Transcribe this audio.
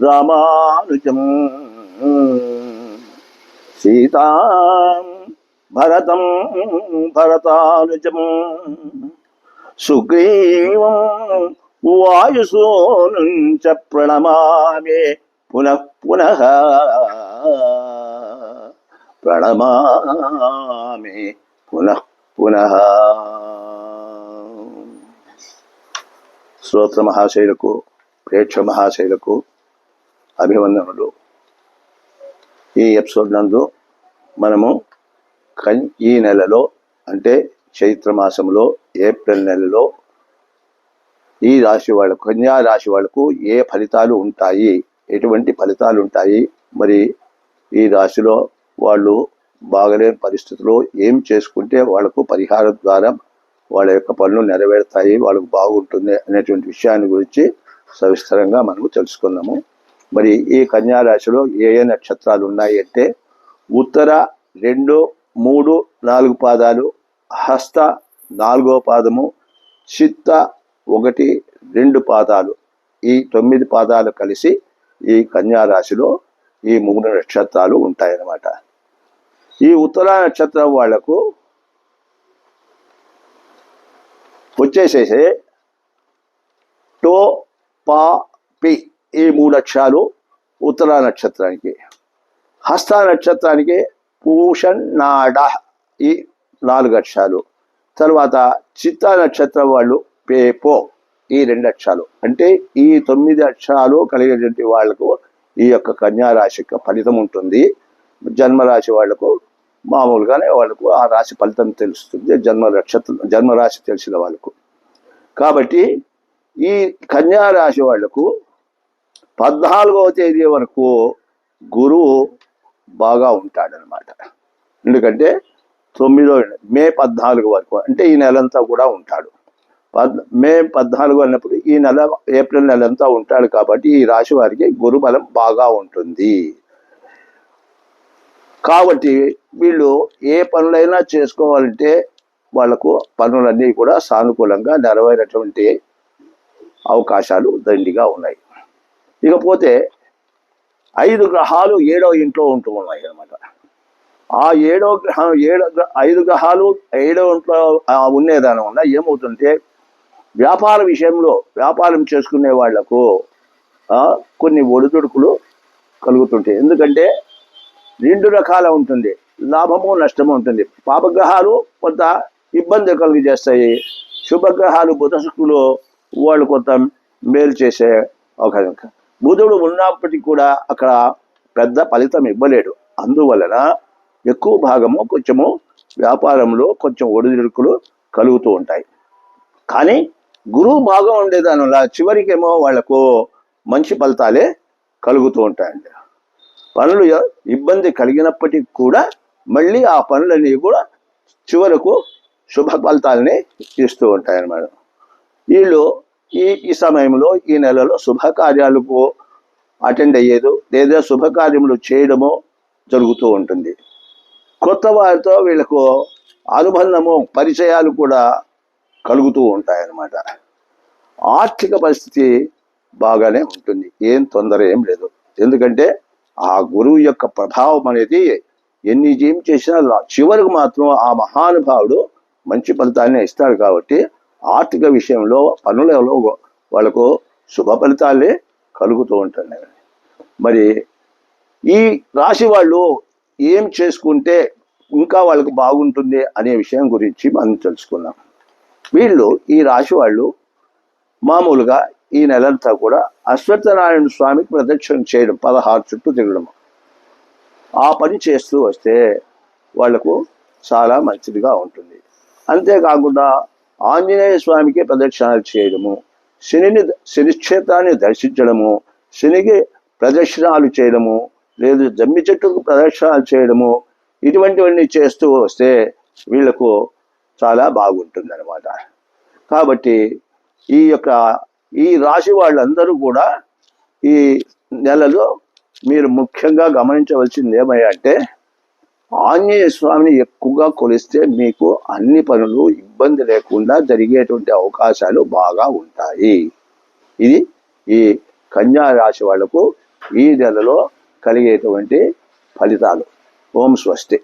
రామానుజం. సీతా భరతం భరతానుజం. సుగ్రీవం వాయుసూనం చ ప్రణమామి పునః పునః. ప్రణమామి పునః పునః. శ్రోత్ర మహాశైలకు ప్రేక్ష మహాశైలకు అభివందనలు ఈ ఎపిసోడ్ నందు మనము కన్ ఈ నెలలో అంటే చైత్ర మాసంలో ఏప్రిల్ నెలలో ఈ రాశి వాళ్ళకు కన్యా రాశి వాళ్ళకు ఏ ఫలితాలు ఉంటాయి? ఎటువంటి ఫలితాలు ఉంటాయి? మరి ఈ రాశిలో వాళ్ళు బాగలేని పరిస్థితుల్లో ఏం చేసుకుంటే వాళ్ళకు పరిహారం ద్వారా వాళ్ళ యొక్క పనులు నెరవేరుతాయి వాళ్ళకు బాగుంటుంది అనేటువంటి విషయాన్ని గురించి సవిస్తరంగా మనము తెలుసుకుందాము మరి ఈ కన్యారాశిలో ఏ ఏ నక్షత్రాలు ఉన్నాయి అంటే ఉత్తర రెండు మూడు నాలుగు పాదాలు హస్త నాలుగో పాదము చిత్త ఒకటి రెండు పాదాలు. ఈ తొమ్మిది పాదాలు కలిసి ఈ కన్యారాశిలో ఈ మూడు నక్షత్రాలు ఉంటాయన్నమాట. ఈ ఉత్తర నక్షత్రం వాళ్ళకు వచ్చేసేసే టో పా పి ఈ మూడు అక్షరాలు ఉత్తర నక్షత్రానికి. హస్త నక్షత్రానికి పూషన్ నాడ ఈ నాలుగు అక్షరాలు. తర్వాత చిత్త నక్షత్రం వాళ్ళు పేపో ఈ రెండు అక్షరాలు. అంటే ఈ తొమ్మిది అక్షరాలు కలిగేటువంటి వాళ్ళకు ఈ యొక్క కన్యా రాశి యొక్క ఫలితం ఉంటుంది. జన్మరాశి వాళ్ళకు మామూలుగానే వాళ్ళకు ఆ రాశి ఫలితం తెలుస్తుంది. జన్మ నక్షత్రం జన్మరాశి తెలిసిన వాళ్ళకు. కాబట్టి ఈ కన్యా రాశి వాళ్ళకు పద్నాలుగవ తేదీ వరకు గురువు బాగా ఉంటాడనమాట ఎందుకంటే తొమ్మిదో మే పద్నాలుగు వరకు అంటే ఈ నెలంతా కూడా ఉంటాడు. పద్ మే పద్నాలుగు అన్నప్పుడు ఈ నెల ఏప్రిల్ నెలంతా ఉంటాడు కాబట్టి ఈ రాశి వారికి గురుబలం బాగా ఉంటుంది. కాబట్టి వీళ్ళు ఏ పనులైనా చేసుకోవాలంటే వాళ్ళకు పనులన్నీ కూడా సానుకూలంగా నెరవేరేటువంటి అవకాశాలు దండిగా ఉన్నాయి. ఇకపోతే ఐదు గ్రహాలు ఏడో ఇంట్లో ఉంటూ ఉన్నాయి అన్నమాట. ఆ ఏడో గ్రహం ఏడో ఐదు గ్రహాలు ఏడో ఇంట్లో ఉండేదాని వల్ల ఏమవుతుంటే వ్యాపార విషయంలో వ్యాపారం చేసుకునే వాళ్ళకు కొన్ని ఒడిదుడుకులు కలుగుతుంటాయి. ఎందుకంటే రెండు రకాల ఉంటుంది. లాభము నష్టము ఉంటుంది. పాపగ్రహాలు కొంత ఇబ్బంది కలుగు చేస్తాయి శుభగ్రహాలు బుధ శుక్రులు వాళ్ళు కొంత మేలు చేసే అవకాశం బుధుడు ఉన్నప్పటికీ కూడా అక్కడ పెద్ద ఫలితం ఇవ్వలేడు. అందువలన ఎక్కువ భాగము కొంచెము వ్యాపారంలో కొంచెం ఒడిదుడుకులు కలుగుతూ ఉంటాయి. కానీ గురువు బాగా ఉండేదాని వల్ల చివరికేమో వాళ్ళకు మంచి ఫలితాలే కలుగుతూ ఉంటాయండి. పనులు ఇబ్బంది కలిగినప్పటికీ కూడా మళ్ళీ ఆ పనులన్నీ కూడా చివరకు శుభ ఫలితాలని ఇస్తూ ఉంటాయన్నమాట. వీళ్ళు ఈ ఈ సమయంలో ఈ నెలలో శుభకార్యాలకు అటెండ్ అయ్యేదో లేదా శుభకార్యములు చేయడము జరుగుతూ ఉంటుంది. కొత్త వారితో వీళ్ళకు అనుబంధము పరిచయాలు కూడా కలుగుతూ ఉంటాయన్నమాట. ఆర్థిక పరిస్థితి బాగానే ఉంటుంది. ఏం తొందర ఏం లేదు. ఎందుకంటే ఆ గురువు యొక్క ప్రభావం అనేది ఎన్ని ఏం చేసినా చివరికి మాత్రం ఆ మహానుభావుడు మంచి ఫలితాన్ని ఇస్తాడు కాబట్టి ఆర్థిక విషయంలో పనులలో వాళ్ళకు శుభ ఫలితాలే కలుగుతూ ఉంటాయి. మరి ఈ రాశి వాళ్ళు ఏం చేసుకుంటే ఇంకా వాళ్ళకు బాగుంటుంది అనే విషయం గురించి మనం తెలుసుకున్నాం వీళ్ళు ఈ రాశి వాళ్ళు మామూలుగా ఈ నెలంతా కూడా అశ్వత్థనారాయణ స్వామికి ప్రదక్షిణ చేయడం పదహారు చుట్టూ తిరగడం. ఆ పని చేస్తూ వస్తే వాళ్ళకు చాలా మంచిదిగా ఉంటుంది. అంతేకాకుండా ఆంజనేయ స్వామికి ప్రదక్షిణాలు చేయడము శనిని శనిక్షేత్రాన్ని దర్శించడము శనికి ప్రదక్షిణాలు చేయడము లేదు జమ్మి చెట్టుకు ప్రదక్షిణాలు చేయడము ఇటువంటివన్నీ చేస్తూ వస్తే వీళ్ళకు చాలా బాగుంటుంది కాబట్టి ఈ యొక్క ఈ రాశి వాళ్ళందరూ కూడా ఈ నెలలో మీరు ముఖ్యంగా గమనించవలసింది ఏమయ్యా అంటే ఆంజనేయ స్వామిని ఎక్కువగా కొలిస్తే మీకు అన్ని పనులు ఇబ్బంది లేకుండా జరిగేటువంటి అవకాశాలు బాగా ఉంటాయి. ఇది ఈ కన్యా రాశి వాళ్ళకు ఈ నెలలో కలిగేటువంటి ఫలితాలు. ఓం స్వస్తి.